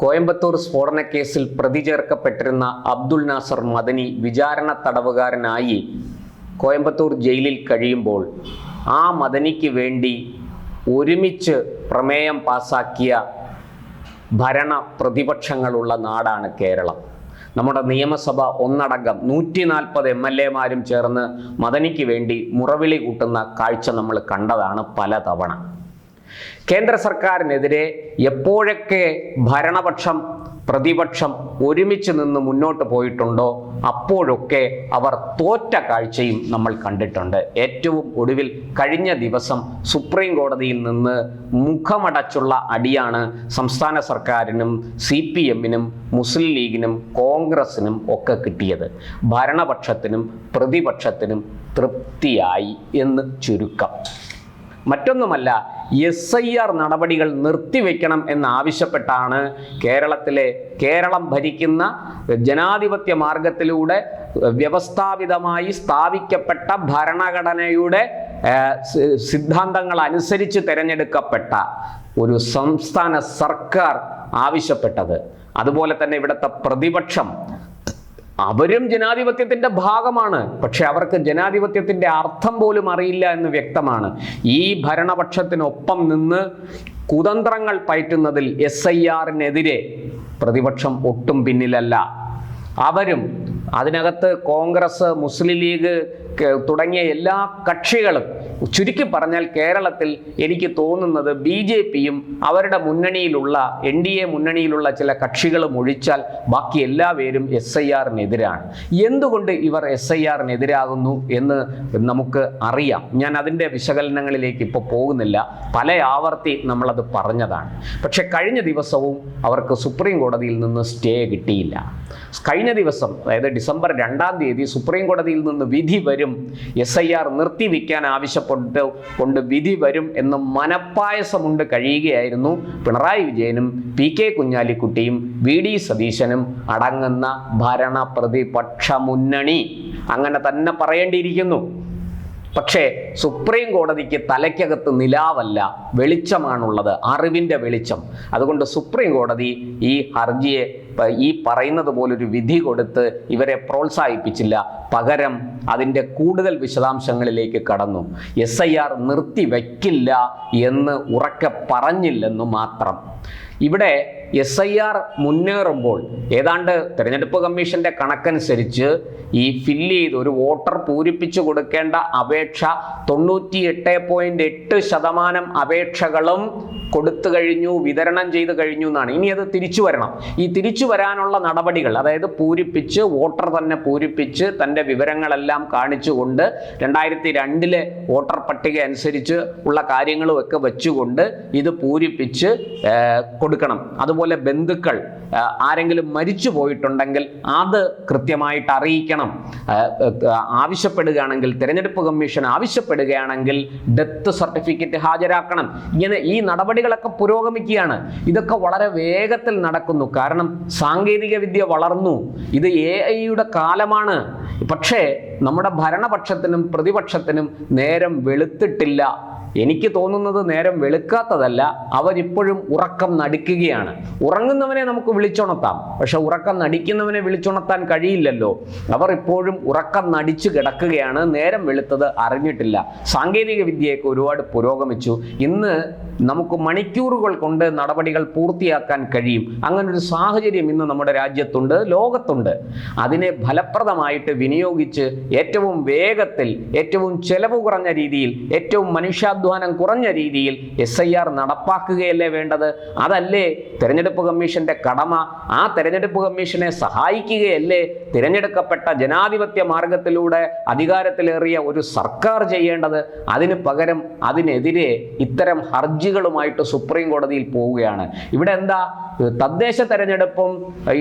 കോയമ്പത്തൂർ സ്ഫോടന കേസിൽ പ്രതി ചേർക്കപ്പെട്ടിരുന്ന അബ്ദുൾ നാസർ മദനി വിചാരണ തടവുകാരനായി കോയമ്പത്തൂർ ജയിലിൽ കഴിയുമ്പോൾ ആ മദനിക്ക് വേണ്ടി ഒരുമിച്ച് പ്രമേയം പാസാക്കിയ ഭരണ പ്രതിപക്ഷങ്ങളുള്ള നാടാണ് കേരളം. നമ്മുടെ നിയമസഭ ഒന്നടങ്കം നൂറ്റി നാൽപ്പത് എം എൽ എമാരും ചേർന്ന് മദനിക്ക് വേണ്ടി മുറവിളി കൂട്ടുന്ന കാഴ്ച നമ്മൾ കണ്ടതാണ് പലതവണ. കേന്ദ്ര സർക്കാരിനെതിരെ എപ്പോഴൊക്കെ ഭരണപക്ഷം പ്രതിപക്ഷം ഒരുമിച്ച് നിന്ന് മുന്നോട്ട് പോയിട്ടുണ്ടോ അപ്പോഴൊക്കെ അവർ തോറ്റ കാഴ്ചയും നമ്മൾ കണ്ടിട്ടുണ്ട്. ഏറ്റവും ഒടുവിൽ കഴിഞ്ഞ ദിവസം സുപ്രീം കോടതിയിൽ നിന്ന് മുഖമടച്ചുള്ള അടിയാണ് സംസ്ഥാന സർക്കാരിനും സി പി എമ്മിനും മുസ്ലിം ലീഗിനും കോൺഗ്രസിനും ഒക്കെ കിട്ടിയത്. ഭരണപക്ഷത്തിനും പ്രതിപക്ഷത്തിനും തൃപ്തിയായി എന്ന് ചുരുക്കം. മറ്റൊന്നുമല്ല എസ് ഐ ആർ നടപടികൾ നിർത്തിവെക്കണം എന്നാവശ്യപ്പെട്ടാണ് കേരളത്തിലെ കേരളം ഭരിക്കുന്ന ജനാധിപത്യ മാർഗത്തിലൂടെ വ്യവസ്ഥാപിതമായി സ്ഥാപിക്കപ്പെട്ട ഭരണഘടനയുടെ സിദ്ധാന്തങ്ങൾ അനുസരിച്ച് തിരഞ്ഞെടുക്കപ്പെട്ട ഒരു സംസ്ഥാന സർക്കാർ ആവശ്യപ്പെട്ടത്. അതുപോലെ തന്നെ ഇവിടുത്തെ പ്രതിപക്ഷം അവരും ജനാധിപത്യത്തിന്റെ ഭാഗമാണ്. പക്ഷെ അവർക്ക് ജനാധിപത്യത്തിന്റെ അർത്ഥം പോലും അറിയില്ല എന്ന് വ്യക്തമാണ്. ഈ ഭരണപക്ഷത്തിനൊപ്പം നിന്ന് കുതന്ത്രങ്ങൾ പയറ്റുന്നതിൽ എസ് ഐ ആറിനെതിരെ പ്രതിപക്ഷം ഒട്ടും പിന്നിലല്ല. അവരും അതിനകത്ത് കോൺഗ്രസ് മുസ്ലിം ലീഗ് തുടങ്ങിയ എല്ലാ കക്ഷികളും ചുരുക്കി പറഞ്ഞാൽ കേരളത്തിൽ എനിക്ക് തോന്നുന്നത് ബി ജെ പിയും അവരുടെ മുന്നണിയിലുള്ള എൻ ഡി എ മുന്നണിയിലുള്ള ചില കക്ഷികളും ഒഴിച്ചാൽ ബാക്കി എല്ലാവരും എസ് ഐ ആറിനെതിരാണ്. എന്തുകൊണ്ട് ഇവർ എസ് ഐ ആറിനെതിരാകുന്നു എന്ന് നമുക്ക് അറിയാം. ഞാൻ അതിന്റെ വിശകലനങ്ങളിലേക്ക് ഇപ്പോൾ പോകുന്നില്ല. പല ആവർത്തി നമ്മളത് പറഞ്ഞതാണ്. പക്ഷെ കഴിഞ്ഞ ദിവസവും അവർക്ക് സുപ്രീം കോടതിയിൽ നിന്ന് സ്റ്റേ കിട്ടിയില്ല. കഴിഞ്ഞ ദിവസം അതായത് ഡിസംബർ രണ്ടാം തീയതി സുപ്രീം കോടതിയിൽ നിന്ന് വിധി വരും. എസ് ഐ ആർ നിർത്തിവെക്കാൻ ആവശ്യപ്പെട്ട് കൊണ്ട് കൊണ്ട് വിധി വരും എന്ന് മനപ്പായസമുണ്ട് കഴിയുകയായിരുന്നു പിണറായി വിജയനും പി കെ കുഞ്ഞാലിക്കുട്ടിയും വി ഡി സതീശനും അടങ്ങുന്ന ഭരണ പ്രതിപക്ഷ മുന്നണി അങ്ങനെ തന്നെ പറയേണ്ടിയിരിക്കുന്നു. പക്ഷേ സുപ്രീം കോടതിക്ക് തലയ്ക്കകത്ത് നിലാവല്ല വെളിച്ചമാണുള്ളത് അറിവിന്റെ വെളിച്ചം. അതുകൊണ്ട് സുപ്രീം കോടതി ഈ ഹർജിയെ ഈ പറയുന്നത് പോലൊരു വിധി കൊടുത്ത് ഇവരെ പ്രോത്സാഹിപ്പിച്ചില്ല. പകരം അതിന്റെ കൂടുതൽ വിശദാംശങ്ങളിലേക്ക് കടന്നു. എസ് ഐ ആർ നിർത്തിവെക്കില്ല എന്ന് ഉറക്കെ പറഞ്ഞില്ലെന്നു മാത്രം. ഇവിടെ എസ് ഐ ആർ മുന്നേറുമ്പോൾ ഏതാണ്ട് തിരഞ്ഞെടുപ്പ് കമ്മീഷന്റെ കണക്കനുസരിച്ച് ഈ ഫില്ല് ചെയ്ത് ഒരു വോട്ടർ പൂരിപ്പിച്ചു കൊടുക്കേണ്ട അപേക്ഷ തൊണ്ണൂറ്റി എട്ട് പോയിന്റ് എട്ട് ശതമാനം അപേക്ഷകളും കൊടുത്തു കഴിഞ്ഞു വിതരണം ചെയ്ത് കഴിഞ്ഞു എന്നാണ്. ഇനി അത് തിരിച്ചു വരണം. ഈ തിരിച്ചു വരാനുള്ള നടപടികൾ അതായത് പൂരിപ്പിച്ച് വോട്ടർ തന്നെ പൂരിപ്പിച്ച് തന്റെ വിവരങ്ങളെല്ലാം കാണിച്ചുകൊണ്ട് രണ്ടായിരത്തി രണ്ടിലെ വോട്ടർ പട്ടിക അനുസരിച്ച് ഉള്ള കാര്യങ്ങളും ഒക്കെ വെച്ചുകൊണ്ട് ഇത് പൂരിപ്പിച്ച് കൊടുക്കണം. അതുപോലെ ബന്ധുക്കൾ ആരെങ്കിലും മരിച്ചു പോയിട്ടുണ്ടെങ്കിൽ അത് കൃത്യമായിട്ട് അറിയിക്കണം. ആവശ്യപ്പെടുകയാണെങ്കിൽ തിരഞ്ഞെടുപ്പ് കമ്മീഷൻ ആവശ്യപ്പെടുകയാണെങ്കിൽ ഡെത്ത് സർട്ടിഫിക്കറ്റ് ഹാജരാക്കണം. ഇങ്ങനെ ഈ നടപടികളൊക്കെ പുരോഗമിക്കുകയാണ്. ഇതൊക്കെ വളരെ വേഗത്തിൽ നടക്കുന്നു. കാരണം സാങ്കേതിക വിദ്യ വളർന്നു. ഇത് എ ഐയുടെ കാലമാണ്. പക്ഷേ നമ്മുടെ ഭരണപക്ഷത്തിനും പ്രതിപക്ഷത്തിനും നേരം വെളുത്തിട്ടില്ല. എനിക്ക് തോന്നുന്നത് നേരം വെളുക്കാത്തതല്ല. അവരിപ്പോഴും ഉറക്കം നടിക്കുകയാണ്. ഉറങ്ങുന്നവനെ നമുക്ക് വിളിച്ചുണർത്താം. പക്ഷെ ഉറക്കം നടിക്കുന്നവനെ വിളിച്ചുണർത്താൻ കഴിയില്ലല്ലോ. അവർ ഇപ്പോഴും ഉറക്കം നടിച്ചു കിടക്കുകയാണ്. നേരം വെളുത്തത് അറിഞ്ഞിട്ടില്ല. സാങ്കേതിക വിദ്യയൊക്കെ ഒരുപാട് പുരോഗമിച്ചു. ഇന്ന് നമുക്ക് മണിക്കൂറുകൾ കൊണ്ട് നടപടികൾ പൂർത്തിയാക്കാൻ കഴിയും. അങ്ങനൊരു സാഹചര്യം ഇന്ന് നമ്മുടെ രാജ്യത്തുണ്ട് ലോകത്തുണ്ട്. അതിനെ ഫലപ്രദമായിട്ട് വിനിയോഗിച്ച് ഏറ്റവും വേഗത്തിൽ ഏറ്റവും ചെലവ് കുറഞ്ഞ രീതിയിൽ ഏറ്റവും മനുഷ്യാധ്വാനം കുറഞ്ഞ രീതിയിൽ എസ് ഐ ആർ നടപ്പാക്കുകയല്ലേ വേണ്ടത്? അതല്ലേ തിരഞ്ഞെടുപ്പ് കമ്മീഷന്റെ കടമ? ആ തിരഞ്ഞെടുപ്പ് കമ്മീഷനെ സഹായിക്കുകയല്ലേ തിരഞ്ഞെടുക്കപ്പെട്ട ജനാധിപത്യ മാർഗത്തിലൂടെ അധികാരത്തിലേറിയ ഒരു സർക്കാർ ചെയ്യേണ്ടത്? അതിന് പകരം അതിനെതിരെ ഇത്തരം ഹർജികളുമായിട്ട് സുപ്രീം കോടതിയിൽ പോവുകയാണ്. ഇവിടെ എന്താ? തദ്ദേശ തെരഞ്ഞെടുപ്പും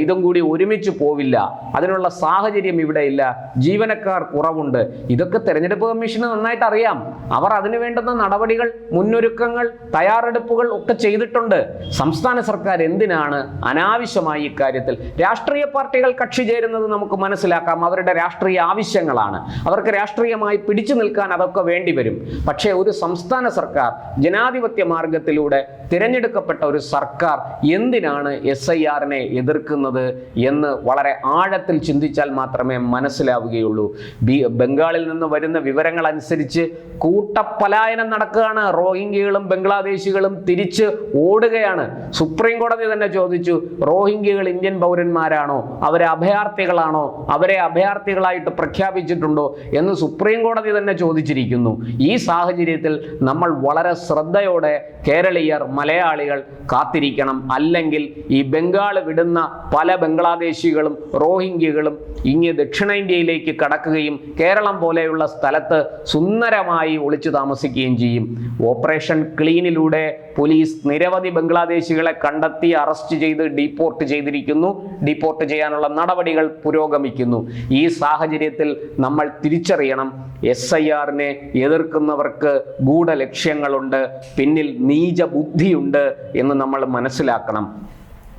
ഇതും കൂടി ഒരുമിച്ച് പോവില്ല. അതിനുള്ള സാഹചര്യം ഇവിടെ ഇല്ല. ജീവനക്കാർ കുറവുണ്ട്. ഇതൊക്കെ തെരഞ്ഞെടുപ്പ് കമ്മീഷന് നന്നായിട്ട് അറിയാം. അവർ അതിനു വേണ്ടുന്ന നടപടികൾ മുന്നൊരുക്കങ്ങൾ തയ്യാറെടുപ്പുകൾ ഒക്കെ ചെയ്തിട്ടുണ്ട്. സംസ്ഥാന സർക്കാർ എന്തിനാണ് അനാവശ്യമായി ഇക്കാര്യത്തിൽ രാഷ്ട്രീയ പാർട്ടികൾ കക്ഷി ചേരുന്നത് നമുക്ക് മനസ്സിലാക്കാം. അവരുടെ രാഷ്ട്രീയ ആവശ്യങ്ങളാണ്. അവർക്ക് രാഷ്ട്രീയമായി പിടിച്ചു നിൽക്കാൻ അതൊക്കെ വേണ്ടി വരും. പക്ഷേ ഒരു സംസ്ഥാന സർക്കാർ ജനാധിപത്യ മാർഗത്തിലൂടെ തിരഞ്ഞെടുക്കപ്പെട്ട ഒരു സർക്കാർ എന്തിനാണ് എസ് ഐ ആറിനെ എതിർക്കുന്നത് എന്ന് വളരെ ആഴത്തിൽ ചിന്തിച്ചാൽ മാത്രമേ മനസ്സിലാവുകയുള്ളൂ. ബി ബംഗാളിൽ നിന്ന് വരുന്ന വിവരങ്ങൾ അനുസരിച്ച് കൂട്ടപ്പലായനം നടക്കുകയാണ്. റോഹിംഗ്യകളും ബംഗ്ലാദേശികളും തിരിച്ച് ഓടുകയാണ്. സുപ്രീം കോടതി തന്നെ ചോദിച്ചു റോഹിംഗ്യകൾ ഇന്ത്യൻ പൗരന്മാരാണോ? അവരെ അഭയാർത്ഥികളാണോ? അവരെ അഭയാർത്ഥികളായിട്ട് പ്രഖ്യാപിച്ചിട്ടുണ്ടോ? എന്ന് സുപ്രീം കോടതി തന്നെ ചോദിച്ചിരിക്കുന്നു. ഈ സാഹചര്യത്തിൽ നമ്മൾ വളരെ ശ്രദ്ധയോടെ കേരളീയർ മലയാളികൾ കാത്തിരിക്കണം. അല്ലെങ്കിൽ ഈ ബംഗാൾ വിടുന്ന പല ബംഗ്ലാദേശികളും റോഹിംഗ്യകളും ഇങ്ങ് ദക്ഷിണേന്ത്യയിലേക്ക് കടക്കുകയും കേരളം പോലെയുള്ള സ്ഥലത്ത് സുന്ദരമായി ഒളിച്ചു താമസിക്കുകയും ചെയ്യും. ഓപ്പറേഷൻ ക്ലീനിലൂടെ പോലീസ് നിരവധി ബംഗ്ലാദേശികളെ കണ്ടെത്തി അറസ്റ്റ് ചെയ്ത് ഡീപ്പോർട്ട് ചെയ്തിരിക്കുന്നു. ഡീപ്പോർട്ട് ചെയ്യാനുള്ള നടപടികൾ പുരോഗമിക്കുന്നു. ഈ സാഹചര്യത്തിൽ നമ്മൾ തിരിച്ചറിയണം. എസ് ഐ ആറിനെ എതിർക്കുന്നവർക്ക് ഗൂഢലക്ഷ്യങ്ങളുണ്ട് പിന്നിൽ നീച ബുദ്ധിയുണ്ട് എന്ന് നമ്മൾ മനസ്സിലാക്കണം.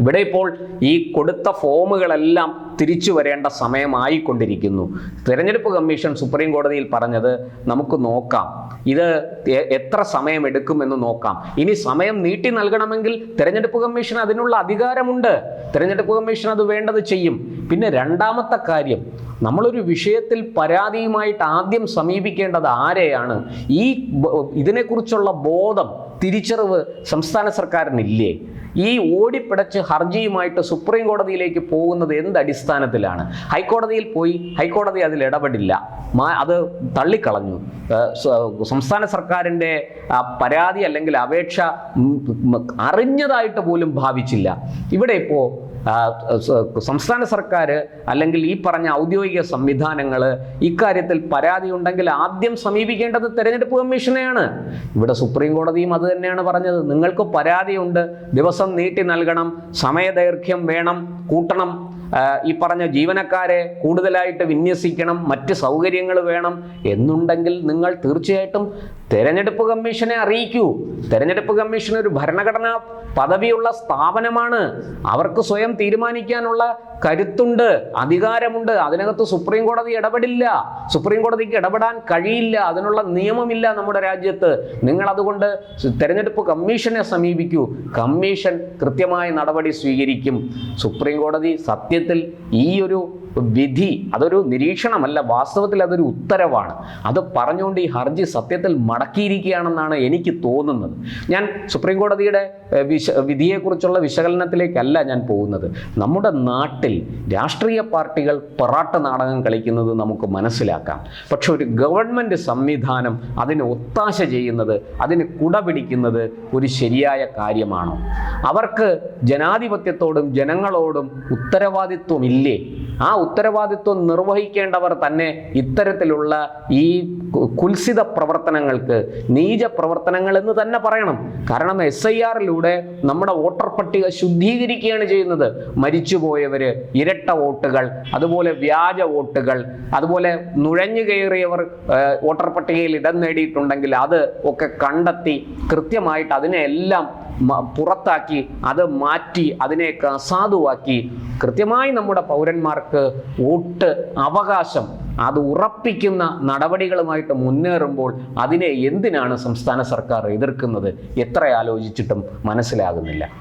ഇവിടെ ഇപ്പോൾ ഈ കൊടുത്ത ഫോമുകളെല്ലാം തിരിച്ചു വരേണ്ട സമയമായിക്കൊണ്ടിരിക്കുന്നു. തിരഞ്ഞെടുപ്പ് കമ്മീഷൻ സുപ്രീം കോടതിയിൽ പറഞ്ഞത് നമുക്ക് നോക്കാം. ഇത് എത്ര സമയം എടുക്കുമെന്ന് നോക്കാം. ഇനി സമയം നീട്ടി നൽകണമെങ്കിൽ തിരഞ്ഞെടുപ്പ് കമ്മീഷൻ അതിനുള്ള അധികാരമുണ്ട്. തിരഞ്ഞെടുപ്പ് കമ്മീഷൻ അത് വേണ്ടത് ചെയ്യും. പിന്നെ രണ്ടാമത്തെ കാര്യം നമ്മളൊരു വിഷയത്തിൽ പരാതിയുമായിട്ട് ആദ്യം സമീപിക്കേണ്ടത് ആരെയാണ്? ഈ ഇതിനെക്കുറിച്ചുള്ള ബോധം തിരിച്ചറിവ് സംസ്ഥാന സർക്കാരിനില്ലേ? ഈ ഓടിപ്പിടച്ച് ഹർജിയുമായിട്ട് സുപ്രീം കോടതിയിലേക്ക് പോകുന്നത് എന്ത് അടിസ്ഥാനത്തിലാണ്? ഹൈക്കോടതിയിൽ പോയി ഹൈക്കോടതി അതിൽ ഇടപെടില്ല. അത് തള്ളിക്കളഞ്ഞു. സംസ്ഥാന സർക്കാരിന്റെ പരാതി അല്ലെങ്കിൽ അപേക്ഷ അറിഞ്ഞതായിട്ട് പോലും ഭാവിച്ചില്ല. ഇവിടെ ഇപ്പോൾ സംസ്ഥാന സർക്കാർ അല്ലെങ്കിൽ ഈ പറഞ്ഞ ഔദ്യോഗിക സംവിധാനങ്ങൾ ഇക്കാര്യത്തിൽ പരാതി ഉണ്ടെങ്കിൽ ആദ്യം സമീപിക്കേണ്ടത് തെരഞ്ഞെടുപ്പ് കമ്മീഷനെയാണ്. ഇവിടെ സുപ്രീം കോടതിയും അത് തന്നെയാണ് പറഞ്ഞത്. നിങ്ങൾക്ക് പരാതിയുണ്ട്. ദിവസം നീട്ടി നൽകണം. സമയദൈർഘ്യം വേണം. കൂട്ടണം. ഈ പറഞ്ഞ ജീവനക്കാരെ കൂടുതലായിട്ട് വിന്യസിക്കണം. മറ്റ് സൗകര്യങ്ങൾ വേണം എന്നുണ്ടെങ്കിൽ നിങ്ങൾ തീർച്ചയായിട്ടും തെരഞ്ഞെടുപ്പ് കമ്മീഷനെ അറിയിക്കൂ. തെരഞ്ഞെടുപ്പ് കമ്മീഷൻ ഒരു ഭരണഘടനാ പദവിയുള്ള സ്ഥാപനമാണ്. അവർക്ക് സ്വയം തീരുമാനിക്കാനുള്ള കരുത്തുണ്ട് അധികാരമുണ്ട്. അതിനകത്ത് സുപ്രീം കോടതി ഇടപെടില്ല. സുപ്രീം കോടതിക്ക് ഇടപെടാൻ കഴിയില്ല. അതിനുള്ള നിയമമില്ല നമ്മുടെ രാജ്യത്ത്. നിങ്ങൾ അതുകൊണ്ട് തെരഞ്ഞെടുപ്പ് കമ്മീഷനെ സമീപിക്കൂ. കമ്മീഷൻ കൃത്യമായ നടപടി സ്വീകരിക്കും. സുപ്രീം കോടതി സത്യത്തിൽ ഈ ഒരു വിധി അതൊരു നിരീക്ഷണമല്ല വാസ്തവത്തിൽ അതൊരു ഉത്തരവാണ്. അത് പറഞ്ഞുകൊണ്ട് ഈ ഹർജി സത്യത്തിൽ മടക്കിയിരിക്കുകയാണെന്നാണ് എനിക്ക് തോന്നുന്നത്. ഞാൻ സുപ്രീം കോടതിയുടെ വിശ വിധിയെക്കുറിച്ചുള്ള വിശകലനത്തിലേക്കല്ല ഞാൻ പോകുന്നത്. നമ്മുടെ നാട്ടിൽ രാഷ്ട്രീയ പാർട്ടികൾ പൊറാട്ട് നാടകം കളിക്കുന്നത് നമുക്ക് മനസ്സിലാക്കാം. പക്ഷെ ഒരു ഗവൺമെന്റ് സംവിധാനം അതിന് ഒത്താശ ചെയ്യുന്നത് അതിന് കുട പിടിക്കുന്നത് ഒരു ശരിയായ കാര്യമാണോ? അവർക്ക് ജനാധിപത്യത്തോടും ജനങ്ങളോടും ഉത്തരവാദിത്വമില്ലേ? ആ ഉത്തരവാദിത്വം നിർവഹിക്കേണ്ടവർ തന്നെ ഇത്തരത്തിലുള്ള ഈ കുൽസിത പ്രവർത്തനങ്ങൾക്ക് നീച പ്രവർത്തനങ്ങൾ എന്ന് തന്നെ പറയണം. കാരണം എസ് ഐ ആറിലൂടെ നമ്മുടെ വോട്ടർ പട്ടിക ശുദ്ധീകരിക്കുകയാണ് ചെയ്യുന്നത്. മരിച്ചുപോയവര് ഇരട്ട വോട്ടുകൾ അതുപോലെ വ്യാജ വോട്ടുകൾ അതുപോലെ നുഴഞ്ഞു കയറിയവർ വോട്ടർ പട്ടികയിൽ ഇടം നേടിയിട്ടുണ്ടെങ്കിൽ അത് ഒക്കെ കണ്ടെത്തി കൃത്യമായിട്ട് അതിനെല്ലാം പുറത്താക്കി അത് മാറ്റി അതിനെയൊക്കെ അസാധുവാക്കി കൃത്യമായി നമ്മുടെ പൗരന്മാർക്ക് വോട്ട് അവകാശം അത് ഉറപ്പിക്കുന്ന നടപടികളുമായിട്ട് മുന്നേറുമ്പോൾ അതിനെ എന്തിനാണ് സംസ്ഥാന സർക്കാർ എതിർക്കുന്നത്? എത്ര ആലോചിച്ചിട്ടും മനസ്സിലാകുന്നില്ല.